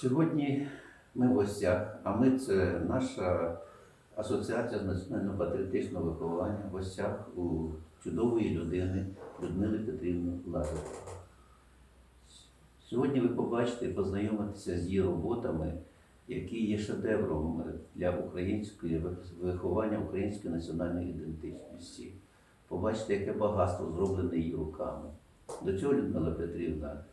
Сьогодні ми в гостях, а ми це наша асоціація з національно-патріотичного виховання в гостях у чудової людини Людмили Петрівни Лазаревої. Сьогодні ви побачите і познайомитеся з її роботами, які є шедевром для української виховання української національної ідентичності. Побачите, яке багатство зроблене її руками. До цього Людмила Петрівна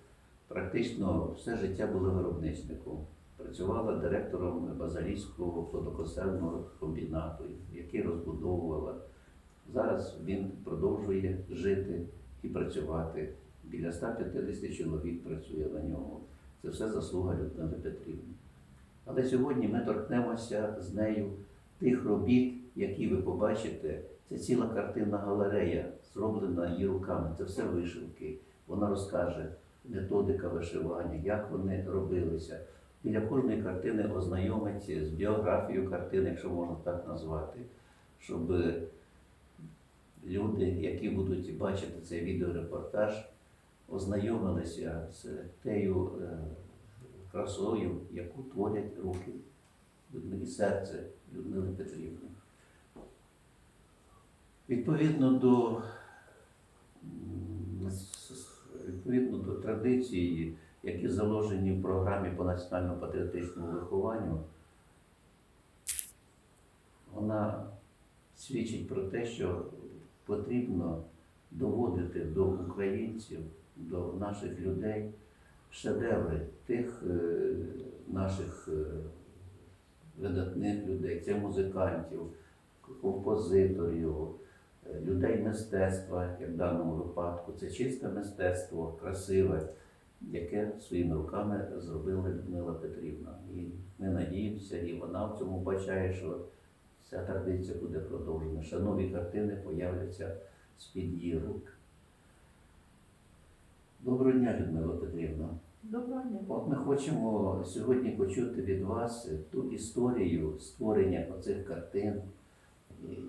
практично все життя була виробничником. Працювала директором Базалійського плодокосерного комбінату, який розбудовувала. Зараз він продовжує жити і працювати. Біля 150 чоловік працює на ньому. Це все заслуга Людмили Петрівни. Але сьогодні ми торкнемося з нею тих робіт, які ви побачите. Це ціла картинна галерея, зроблена її руками. Це все вишивки. Вона розкаже методика вишивання, як вони робилися. Біля кожної картини ознайомить з біографією картини, якщо можна так назвати, щоб люди, які будуть бачити цей відеорепортаж, ознайомилися з тією е, красою, яку творять руки і серце Людмили Петрівни. Відповідно до, відповідно до традиції, які заложені в програмі по національно-патріотичному вихованню, вона свідчить про те, що потрібно доводити до українців, до наших людей шедеври тих е, наших е, видатних людей, це музикантів, композиторів, людей мистецтва, як в даному випадку. Це чисте мистецтво, красиве, яке своїми руками зробила Людмила Петрівна. І ми надіємося, і вона в цьому бачає, що ця традиція буде продовжена. Ще нові картини появляться з-під її рук. Доброго дня, Людмила Петрівна. Доброго дня. От ми хочемо сьогодні почути від вас ту історію створення оцих картин,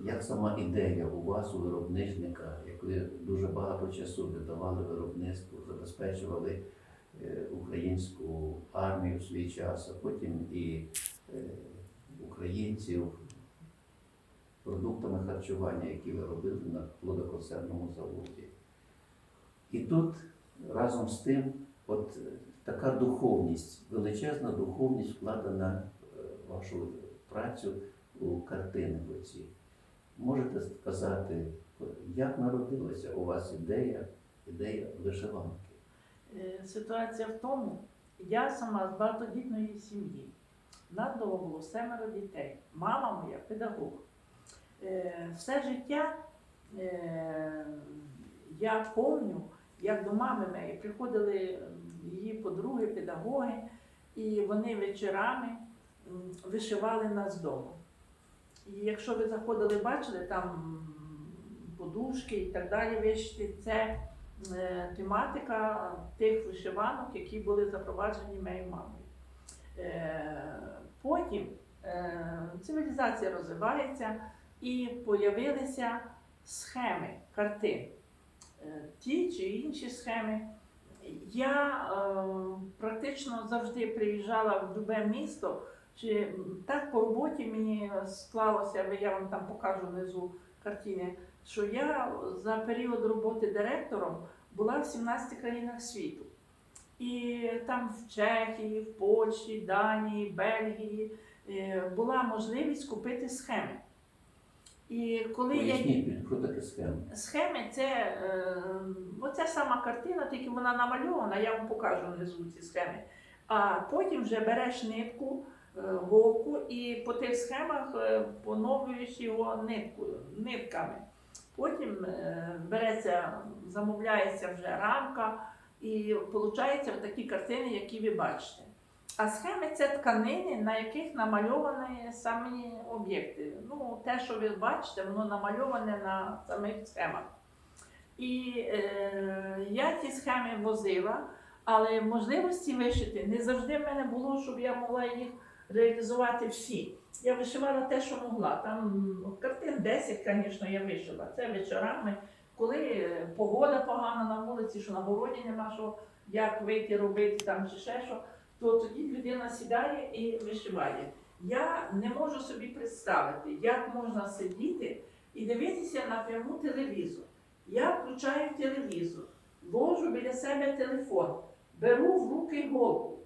як сама ідея у вас, у виробничника, як ви дуже багато часу віддавали виробництву, забезпечували е, українську армію в свій час, а потім і е, українців продуктами харчування, які ви робили на плодоконсервному заводі. І тут разом з тим, от е, така духовність, величезна духовність вкладена в вашу працю у картини оці. Можете сказати, як народилася у вас ідея, ідея вишиванки? Е, Ситуація в тому, я сама з багатодітної сім'ї. Нас було семеро дітей. Мама моя педагог. Е, Все життя е, я пам'ятаю, як до мами моєї приходили її подруги, педагоги, і вони вечорами вишивали нас вдома. І якщо ви заходили, бачили там подушки і так далі вишити, це е, тематика тих вишиванок, які були запроваджені моєю мамою. Е, Потім е, цивілізація розвивається і з'явилися схеми картин. Е, Ті чи інші схеми. Я е, практично завжди приїжджала в любе місто. Чи так по роботі мені склалося, я вам там покажу внизу картини, що я за період роботи директором була в 17 країнах світу. І там в Чехії, в Польщі, Данії, Бельгії е, була можливість купити схеми. І коли я Поясніть, мені, що таке схема? Схеми це е, оця сама картина, тільки вона намальована, я вам покажу внизу ці схеми. А потім вже береш нитку, голку і по тих схемах е, поновлюєш його ниткою, нитками. Потім е, береться, замовляється вже рамка, і виходить такі картини, які ви бачите. А схеми це тканини, на яких намальовані самі об'єкти. Ну, те, що ви бачите, воно намальоване на самих схемах. І е, я ті схеми возила, але можливості вишити не завжди в мене було, щоб я могла їх реалізувати всі. Я вишивала те, що могла. Там картин 10, звісно, я вишила. Це вечорами, коли е, погода погана на вулиці, що на городі нема що, як вийти робити там чи ще що то тоді людина сідає і вишиває. Я не можу собі представити, як можна сидіти і дивитися напряму телевізор. Я включаю телевізор, ложу біля себе телефон, беру в руки голову.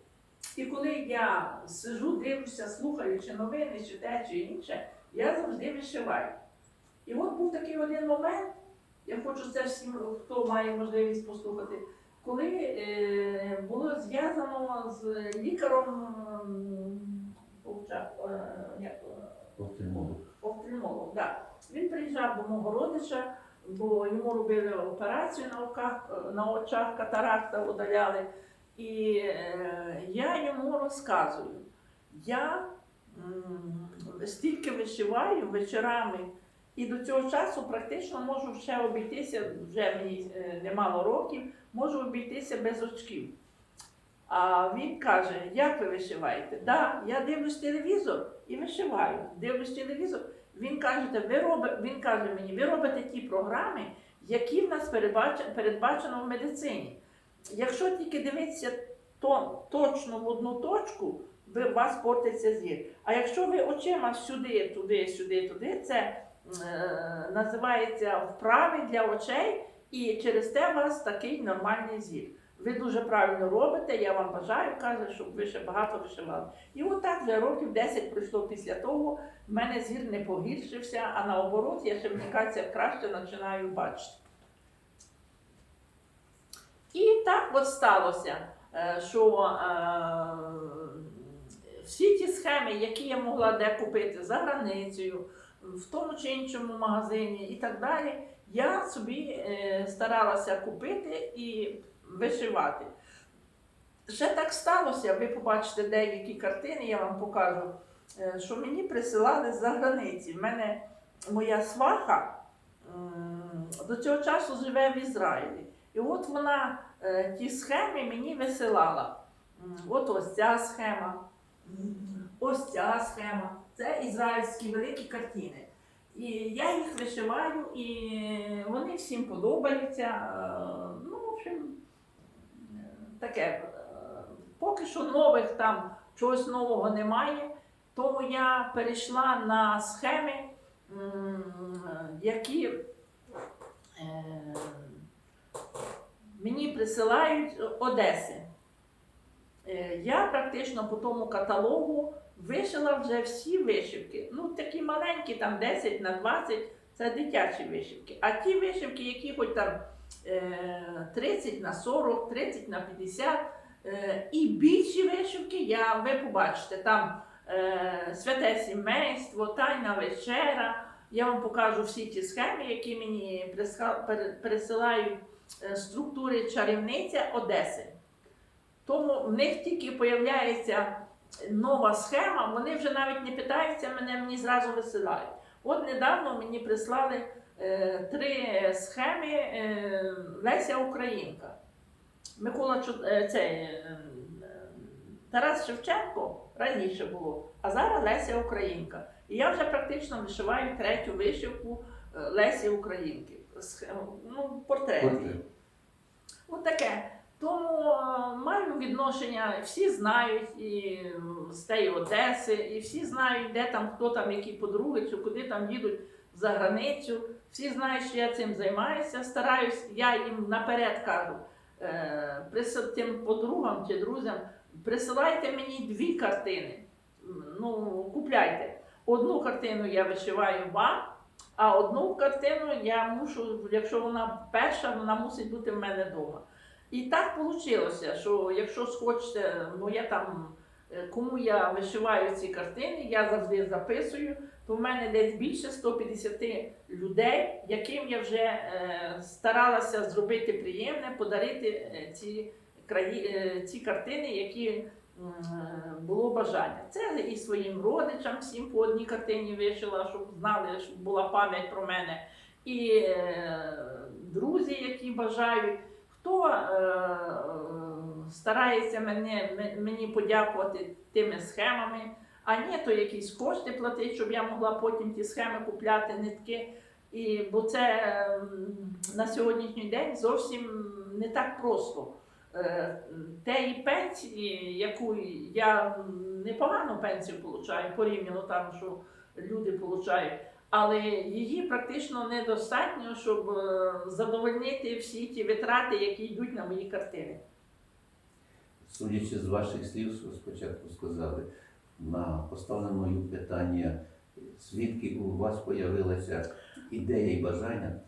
І коли я сижу, дивлюся, слухаю чи новини, чи те, чи інше, я завжди вишиваю. І от був такий один момент, я хочу це всім, хто має можливість послухати, коли е, було зв'язано з лікаром е, е, офтальмолог, да. Він приїжджав до мого родича, бо йому робили операцію на очах, на очах катаракта удаляли. І е, я йому розказую, я м, стільки вишиваю вечорами, і до цього часу практично можу ще обійтися, вже мені е, немало років, можу обійтися без очків. А він каже, як ви вишиваєте? Да, я дивлюсь телевізор і вишиваю. Дивлюсь телевізор. Він каже, ви робите, він каже мені, ви робите ті програми, які в нас передбачено, передбачено в медицині. Якщо тільки дивитися то, точно в одну точку, ви, вас портиться зір. А якщо ви очима сюди, туди, сюди, туди, це е, називається вправи для очей, і через те у вас такий нормальний зір. Ви дуже правильно робите, я вам бажаю, каже, щоб ви ще багато вишивали. І отак вже років 10 пройшло після того, в мене зір не погіршився, а наоборот, я ще вникатися краще починаю бачити. І так от сталося, е, що е, всі ті схеми, які я могла де купити за границею, в тому чи іншому магазині і так далі, я собі е, старалася купити і вишивати. Ще так сталося, ви побачите деякі картини, я вам покажу, що мені присилали з-за границі. В мене моя сваха до цього часу живе в Ізраїлі. І от вона е, ті схеми мені висилала. От ось ця схема, ось ця схема. Це ізраїльські великі картини. І я їх вишиваю, і вони всім подобаються. Е, Ну, в общем, таке. е, Поки що нових там чогось нового немає, тому я перейшла на схеми, які мені присилають Одеси. Е, Я практично по тому каталогу вишила вже всі вишивки. Ну, такі маленькі, там 10 на 20, це дитячі вишивки. А ті вишивки, які хоч там е, 30 на 40, 30 на 50, е, і більші вишивки, я, ви побачите, там е, святе сімейство, тайна вечера. Я вам покажу всі ті схеми, які мені е, структури чарівниця Одеси. Тому в них тільки появляється нова схема, вони вже навіть не питаються мене, мені зразу висилають. От недавно мені прислали е, три схеми е, Леся Українка. Микола Чу- е, е, Тарас Шевченко раніше було, а зараз Леся Українка. І я вже практично вишиваю третю вишивку е, Лесі Українки. Ну, портрет. її. От таке. Тому е, маю відношення, всі знають і з тієї Одеси, і всі знають, де там, хто там, які подруги, чи куди там їдуть за границю. Всі знають, що я цим займаюся. Стараюсь, я їм наперед кажу, е, тим подругам чи друзям, присилайте мені дві картини. Ну, купляйте. Одну картину я вишиваю вам, а одну картину я мушу, якщо вона перша, вона мусить бути в мене вдома. І так вийшло, що якщо схочете, ну я там е, кому я вишиваю ці картини, я завжди записую, то в мене десь більше 150 людей, яким я вже е, старалася зробити приємне, подарити е, ці, краї, е, ці картини, які е, було бажання. Це і своїм родичам всім по одній картині вишила, щоб знали, щоб була пам'ять про мене. І е, друзі, які бажають. Хто е, е, старається мене, мені подякувати тими схемами, а ні, то якісь кошти платить, щоб я могла потім ті схеми купляти нитки. І, бо це м, на сьогоднішній день зовсім не так просто. Е, теї пенсії, яку я непогану пенсію получаю, порівняно там, що люди получають, але її практично недостатньо, щоб е, задовольнити всі ті витрати, які йдуть на мої квартири. Судячи з ваших слів, що спочатку сказали, на поставлене мною питання, звідки у вас появилася ідея і бажання,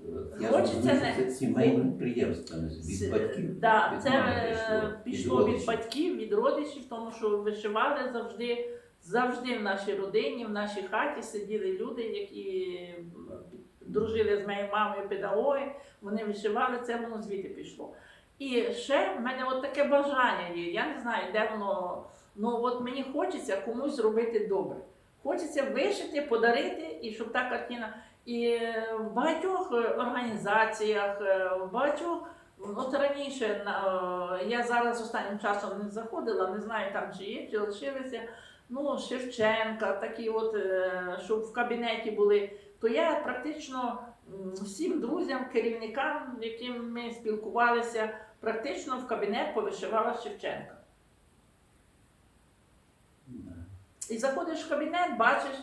я Хочеться що не- це сімейне підприємство від батьків. Да, від це мами е, пішло від родичів. батьків, від родичів, тому що вишивали завжди, завжди в нашій родині, в нашій хаті сиділи люди, які дружили з моєю мамою, педагоги, вони вишивали, це воно звідти пішло. І ще в мене от таке бажання є. Я не знаю, де воно. Ну от мені хочеться комусь зробити добре. Хочеться вишити, подарити, і щоб та картина. І в багатьох е, організаціях, е, в багатьох, от раніше е, я зараз останнім часом не заходила, не знаю там чи є, чи лишилися. Ну, Шевченка, такі от, щоб в кабінеті були, то я практично всім друзям, керівникам, з якими ми спілкувалися, практично в кабінет повишивала Шевченка. І заходиш в кабінет, бачиш,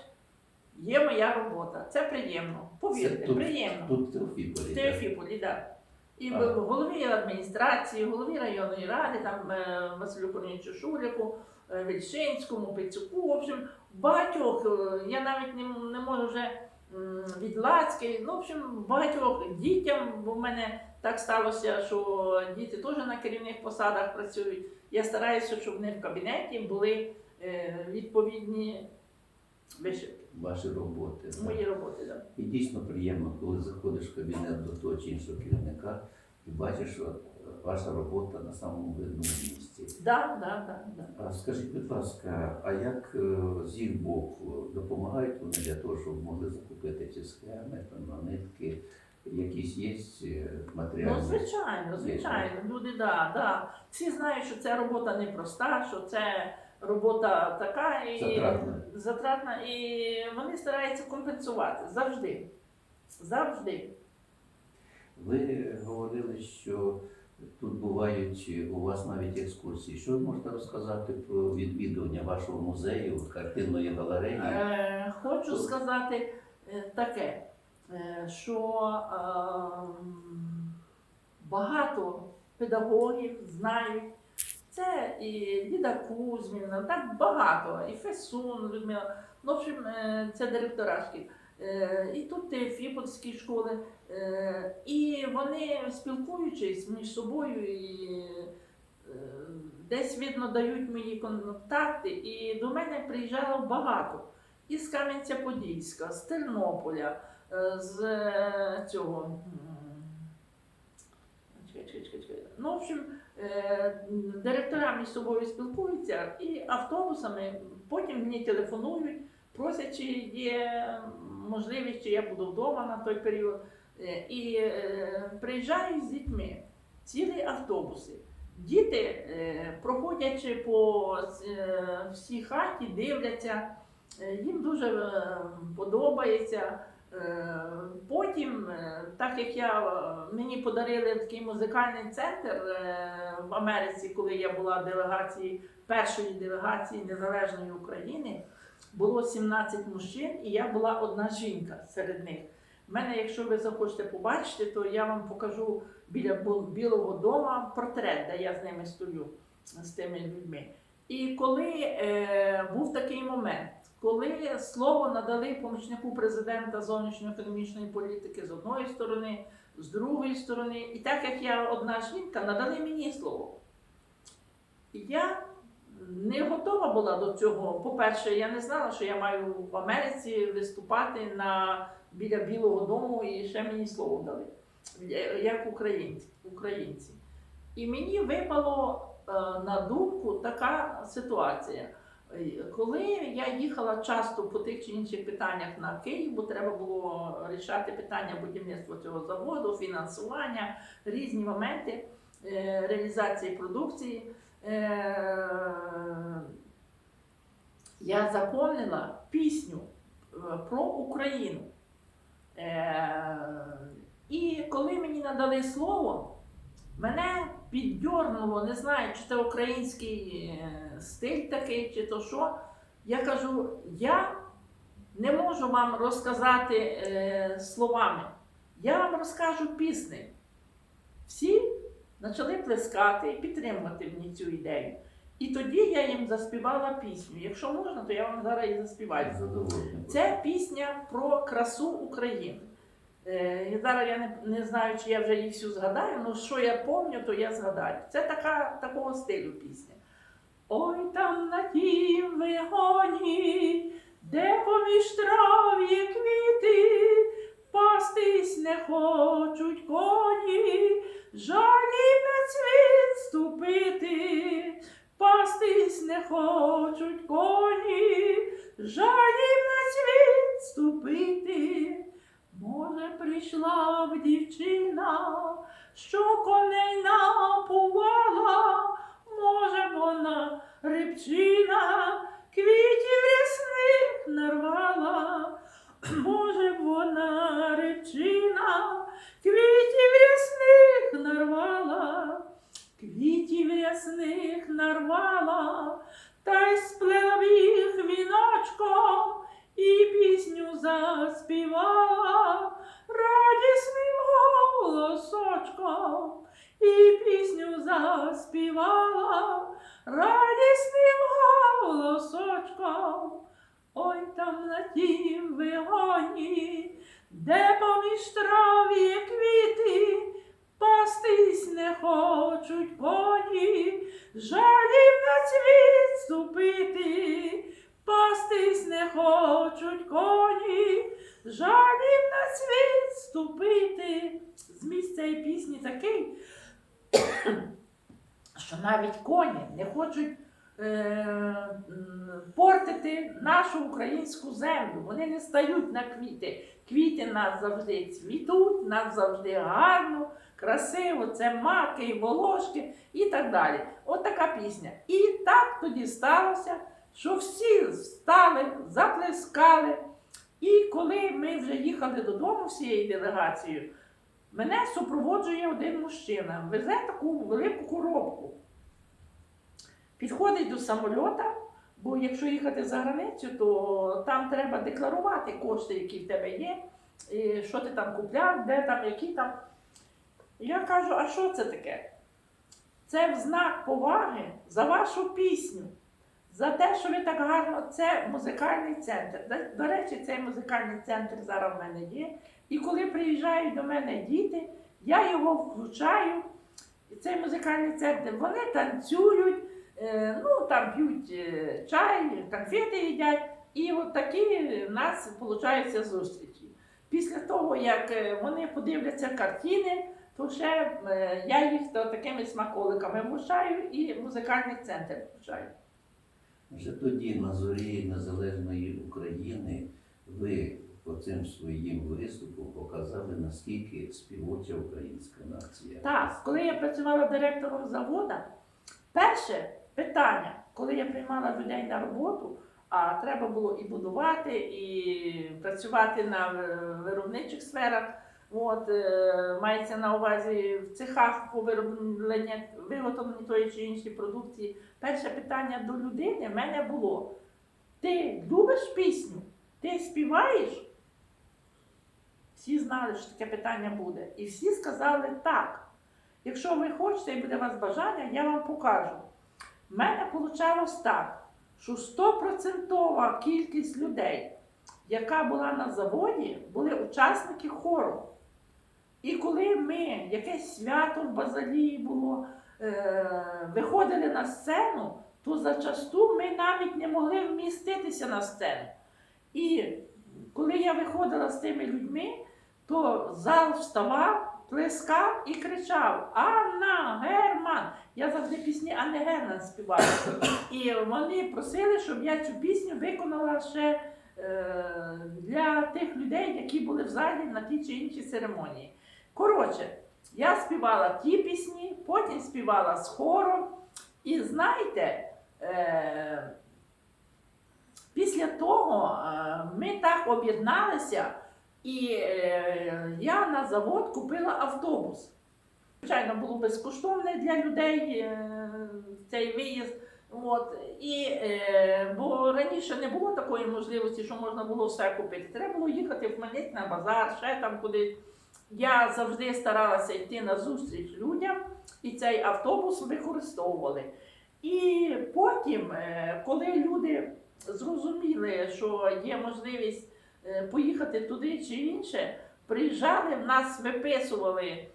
є моя робота. Це приємно. Повірте, Це тут- приємно. Тут Теофіполі. В? Теофіполі, так. І в голові адміністрації, голові районної ради, там е, Василю Корнічу Шуляку, е, Вільшинському, Пицюку, в общем, багатьох, е, я навіть не, не можу вже від Лацької, ну, в общем, багатьох дітям, бо в мене так сталося, що діти теж на керівних посадах працюють. Я стараюся, щоб в них в кабінеті були відповідні вишивки. Ваші роботи. Мої роботи. Да. І дійсно приємно, коли заходиш в кабінет до того чи іншого керівника і бачиш, що ваша робота на самому видному місці. Да, да, да. А скажіть, будь ласка, а як е, з їх боку допомагають вони для того, щоб могли закупити ці схеми, там, нитки, якісь є е, матеріальні? Ну, звичайно, звичайно, люди, да, да. Всі знають, що ця робота непроста, що це робота така і Затратна. затратна, і вони стараються компенсувати завжди. Завжди. Ви говорили, що тут бувають у вас навіть екскурсії. Що ви можете розказати про відвідування вашого музею, картинної галереї? Е, хочу сказати е, таке, е, що ем, багато педагогів знають. Це і Ліда Кузьміна, так багато, і Фесун Людмила. Ну, в общем, е, це директора. Е, І тут Фіпольські школи. Е, І вони, спілкуючись між собою, і десь видно дають мої контакти. І до мене приїжджало багато. Із Кам'янця-Подільська, з Тернополя, з цього. Ну, в общем, директора між собою спілкуються і автобусами потім мені телефонують, просять, чи є можливість, чи я буду вдома на той період. Е, І е, приїжджають з дітьми цілі автобуси. Діти, е, проходячи по е, всій хаті, дивляться, е, їм дуже е, подобається. Е, Потім, е, так як я е, мені подарили такий музикальний центр в Америці, коли я була делегацією першої делегації Незалежної України, було 17 мужчин, і я була одна жінка серед них. У мене, якщо ви захочете побачити, то я вам покажу біля Білого дома портрет, де я з ними стою, з тими людьми. І коли е, був такий момент, коли слово надали помічнику президента зовнішньоекономічної політики з одної сторони, з другої сторони, і так як я одна жінка, надали мені слово. Я не готова була до цього. По-перше, я не знала, що я маю в Америці виступати на, біля Білого дому, і ще мені слово дали, як українці. українці. І мені випало е, на думку така ситуація. Коли я їхала часто по тих чи інших питаннях на Київ, бо треба було рішати питання будівництва цього заводу, фінансування, різні моменти е, реалізації продукції, е, я запомнила пісню е, про Україну. І коли мені надали слово, мене піддьорнуло, не знаю, чи це український е, стиль такий, чи то що. Я кажу, я не можу вам розказати е, словами. Я вам розкажу пісни. Всі почали плескати і підтримувати мені цю ідею. І тоді я їм заспівала пісню. Якщо можна, то я вам зараз і заспіваю. Це пісня про красу України. Е, і зараз я не, не знаю, чи я вже її всю згадаю, але що я пам'ятаю, то я згадаю. Це така, такого стилю пісня. Ой там на тім вигоні, де поміж трав квіти, пастись не хочуть що коней напувала, може, вона рибчина, квітів рясних нарвала, може, вона рибчина, квітів рясних нарвала, квітів рясних нарвала, та й радісним голосочком. Ой там на тім вигоні, де поміж трав є квіти, пастись не хочуть коні, жаліб на цвіт ступити, пастись не хочуть коні, жаліб на цвіт ступити. Зміст цієї пісні такий, що навіть коні не хочуть е, портити нашу українську землю. Вони не стають на квіти. Квіти нас завжди цвітуть, нас завжди гарно, красиво, це маки і волошки і так далі. От така пісня. І так тоді сталося, що всі встали, заплескали. І коли ми вже їхали додому всією делегацією, мене супроводжує один мужчина, везе таку велику коробку. Підходить до самольота, бо якщо їхати за границю, то там треба декларувати кошти, які в тебе є, і що ти там купляв, де там, які там. Я кажу, а що це таке? Це в знак поваги за вашу пісню, за те, що ви так гарно. Це музикальний центр. До- речі, цей музикальний центр зараз в мене є. І коли приїжджають до мене діти, я його включаю. І цей музикальний центр, вони танцюють, е, ну там п'ють е, чай, конфети їдять. І от такі в нас виходять зустрічі. Після того, як е, вони подивляться картини, то ще я їх то такими смаколиками вмушаю і музикальний центр включаю. Вже тоді, на зорі Незалежної України, ви по цим своїм виступом показали, наскільки співоча українська нація. Так, коли я працювала директором заводу, перше питання, коли я приймала людей на роботу, а треба було і будувати, і працювати на виробничих сферах. От, е, мається на увазі в цехах по виробленню, виготовленні тої чи іншої продукції. Перше питання до людини в мене було: ти любиш пісню? Ти співаєш? Всі знали, що таке питання буде. І всі сказали так. Якщо ви хочете і буде у вас бажання, я вам покажу. У мене вийшло так, що 100% кількість людей, яка була на заводі, були учасники хору. І коли ми, якесь свято в Базалії було, е, виходили на сцену, то зачасту ми навіть не могли вміститися на сцену. І коли я виходила з тими людьми, то зал вставав, плескав і кричав Анна Герман. Я завжди пісні Анни Герман співала. І вони просили, щоб я цю пісню виконала ще е, для тих людей, які були в залі на тій чи іншій церемонії. Коротше, я співала ті пісні, потім співала з хором. І знаєте, е, після того е, ми так об'єдналися, і е, я на завод купила автобус. Звичайно, було безкоштовне для людей е, цей виїзд. От, і, е, бо раніше не було такої можливості, що можна було все купити. Треба було їхати в Хмельницький на базар, ще там кудись. Я завжди старалася йти на зустріч людям, і цей автобус використовували. І потім, коли люди зрозуміли, що є можливість поїхати туди чи інше, приїжджали, в нас виписували,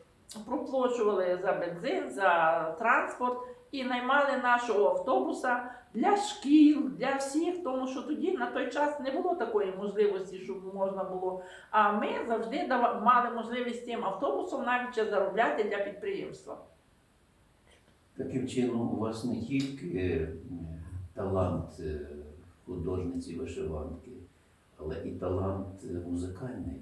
проплачували за бензин, за транспорт і наймали нашого автобуса для шкіл, для всіх, тому що тоді на той час не було такої можливості, щоб можна було. А ми завжди мали можливість цим автобусом навіть ще заробляти для підприємства. Таким чином, у вас не тільки е, талант е, художниці вишиванки, але і талант е, музикальний.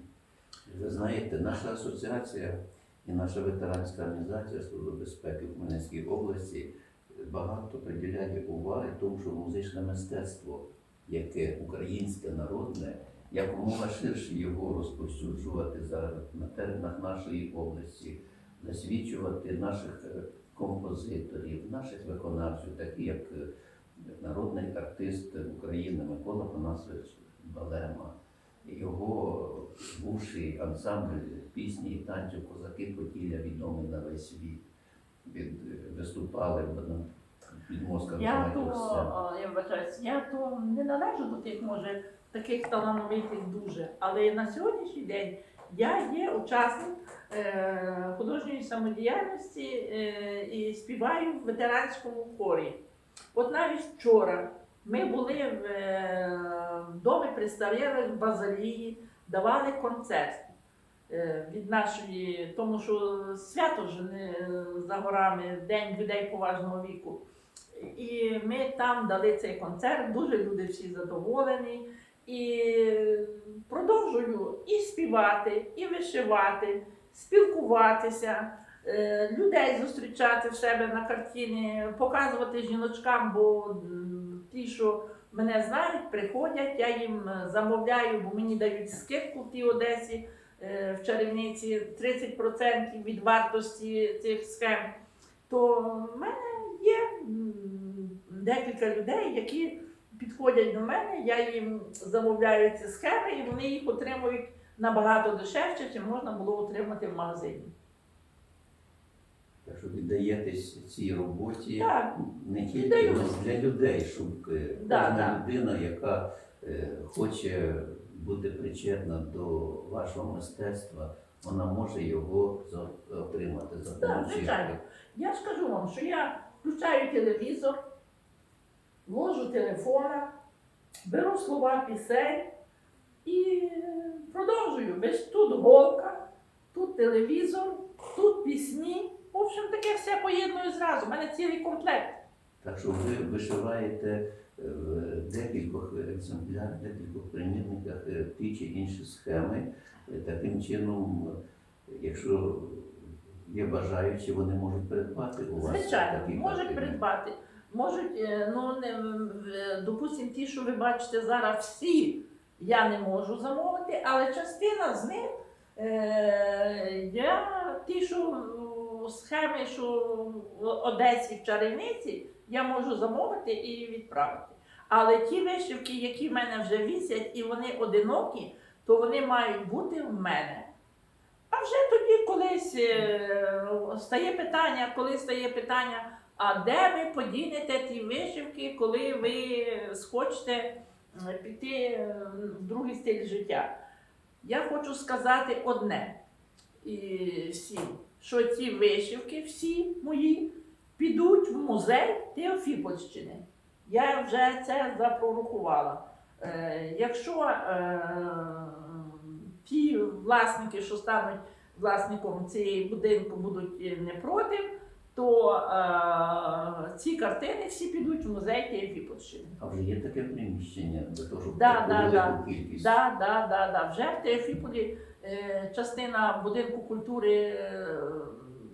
Ви знаєте, наша асоціація і наша ветеранська організація Служби безпеки в Хмельницькій області багато приділяє уваги тому, що музичне мистецтво, яке українське народне, якомога ширше його розповсюджувати зараз на теренах нашої області, засвідчувати наших е, композиторів, наших виконавців, такі як е, народний артист України Микола Панасович Балема, його бувший ансамбль пісні і танців Козаки Поділля відомий на весь світ. Від, виступали на підмозках Я то, я вибачаюсь, я то не належу до тих, може, таких талановитих дуже. Але на сьогоднішній день я є учасник е, художньої самодіяльності е, і співаю в ветеранському хорі. От навіть вчора ми були в е, домі представляли в Базалії, давали концерт. е, Від нашої, тому що свято вже не за горами, День людей поважного віку. І ми там дали цей концерт, дуже люди всі задоволені. І продовжую і співати, і вишивати, спілкуватися, е, людей зустрічати в себе на картині, показувати жіночкам, бо ті, що мене знають, приходять, я їм замовляю, бо мені дають скидку в тій Одесі е, в чарівниці 30% від вартості цих схем. То в мене є декілька людей, які підходять до мене, я їм замовляю ці схеми, і вони їх отримують набагато дешевше, чим можна було отримати в магазині. Так що віддаєтесь цій роботі Так, не тільки віддаю. але для людей, щоб е, Да, кожна да. людина, яка е, хоче бути причетна до вашого мистецтва, вона може його за- отримати за допомогою. звичайно. Я ж кажу вам, що я включаю телевізор, вложу телефона, беру слова пісень і продовжую. Бо ж тут голка, тут телевізор, тут пісні. В общем, таке все поєдную зразу. У мене цілий комплект. Так що ви вишиваєте е, в декількох екземплярах, декількох примірниках е, ті чи інші схеми. Е, Таким чином, якщо є бажаючі, вони можуть придбати у вас. Звичайно, такі можуть картини. придбати. Можуть, ну не допустим, ті, що ви бачите зараз, всі я не можу замовити, але частина з них е, я ті, що схеми, що в Одесі в Чарівниці, я можу замовити і відправити. Але ті вишивки, які в мене вже вісять, і вони одинокі, то вони мають бути в мене. А вже тоді колись е, стає питання, коли стає питання, а де ви подінете ті вишивки, коли ви схочете піти е, в другий стиль життя? Я хочу сказати одне і всім, що ці вишивки, всі мої, підуть в музей Теофіпольщини. Я вже це запророкувала. Е, якщо е, ті власники, що стануть власником цієї будинку, будуть е, не проти, то е, ці картини всі підуть в музей Теофіпольщини. А вже є таке приміщення для того, щоб Да, да, да. кількість. Да, да, да, да. Вже в Теофіполі е, частина будинку культури е,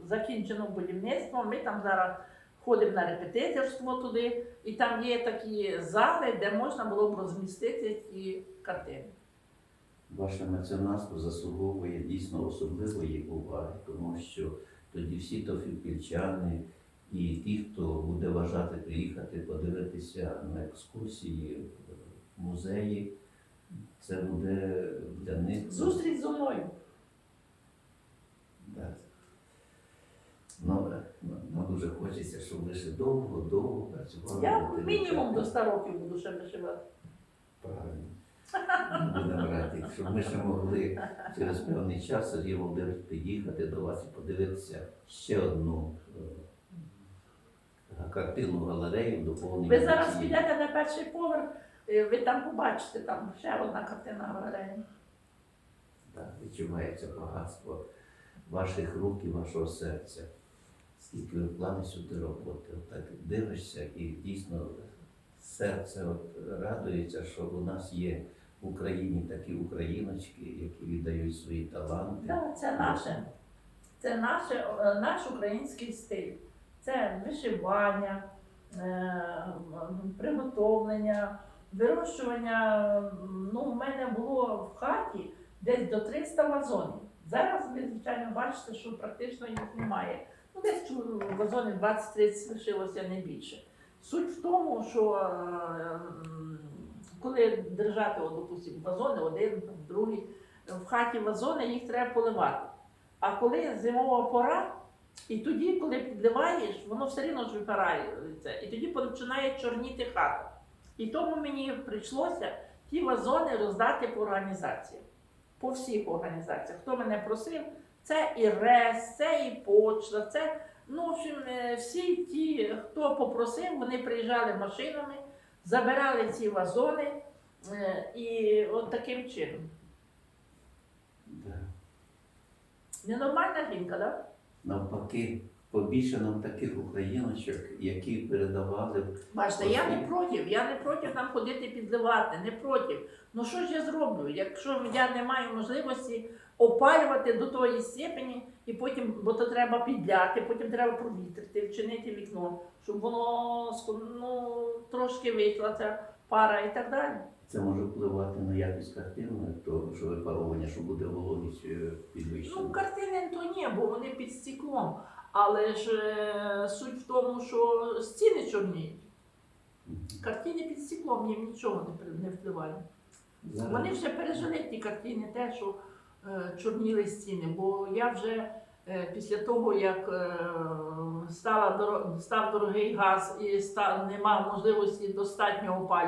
закінчено будівництво. Ми там зараз ходимо на репетиторство туди, і там є такі зали, де можна було б розмістити ці картини. Ваше меценатство заслуговує дійсно особливої уваги, тому що тоді всі тофіпільчани і ті, хто буде бажати приїхати подивитися на екскурсії, в музеї, це буде для них Зустріч зі мною. Ну, нам дуже хочеться, щоб ви ще довго, довго працювали. Я мінімум до 100 років буду ще вишивати. Правильно. Будемо раді, щоб ми ще могли через певний час Сергій Володимирович під'їхати до вас і подивитися ще одну е, картину галерею доповнення. Ви зараз цієї. підете на перший поверх, е, ви там побачите, там ще одна картина галереї. Так, відчувається багатство ваших рук і вашого серця. Скільки ви вклали сюди роботи. Отак дивишся і дійсно серце от радується, що у нас є в Україні такі україночки, які віддають свої таланти. Да, це наше. Це наше, е, наш український стиль. Це вишивання, е, приготовлення, вирощування. Ну, в мене було в хаті десь до 300 вазонів. Зараз ви, звичайно, бачите, що практично їх немає. Ну, десь вазонів 20-30 лишилося не більше. Суть в тому, що е, коли держати, от, допустим, вазони, один, другий, в хаті вазони, їх треба поливати. А коли зимова пора, і тоді, коли підливаєш, воно все рівно ж випирає. Це, і тоді починає чорніти хата. І тому мені прийшлося ті вазони роздати по організаціям, по всіх організаціях. Хто мене просив, це і РЕС, це і почта, це ну, е, всі ті, хто попросив, вони приїжджали машинами, забирали ці вазони. е, І от таким чином. Да. Ненормальна жінка, так? Да? Навпаки, побільше нам таких україночок, які передавали Бачите, я не проти, я не проти там ходити підливати, не проти. Ну що ж я зроблю, якщо я не маю можливості опалювати до тої степені, і потім, бо то треба підляти, потім треба провітрити, вчинити вікно, щоб воно ну, трошки вийшла ця пара і так далі. Це може впливати на якість картини, то що випаровування, що буде вологість е, Ну, картини то ні, бо вони під стеклом. Але ж е, суть в тому, що стіни чорніють. Картини під стеклом їм нічого не, впливає. Зараз Вони вже пережили ті картини, те, що чорніли стіни, бо я вже е, після того, як е, стала став дорогий газ і став, нема можливості достатньо опалювати.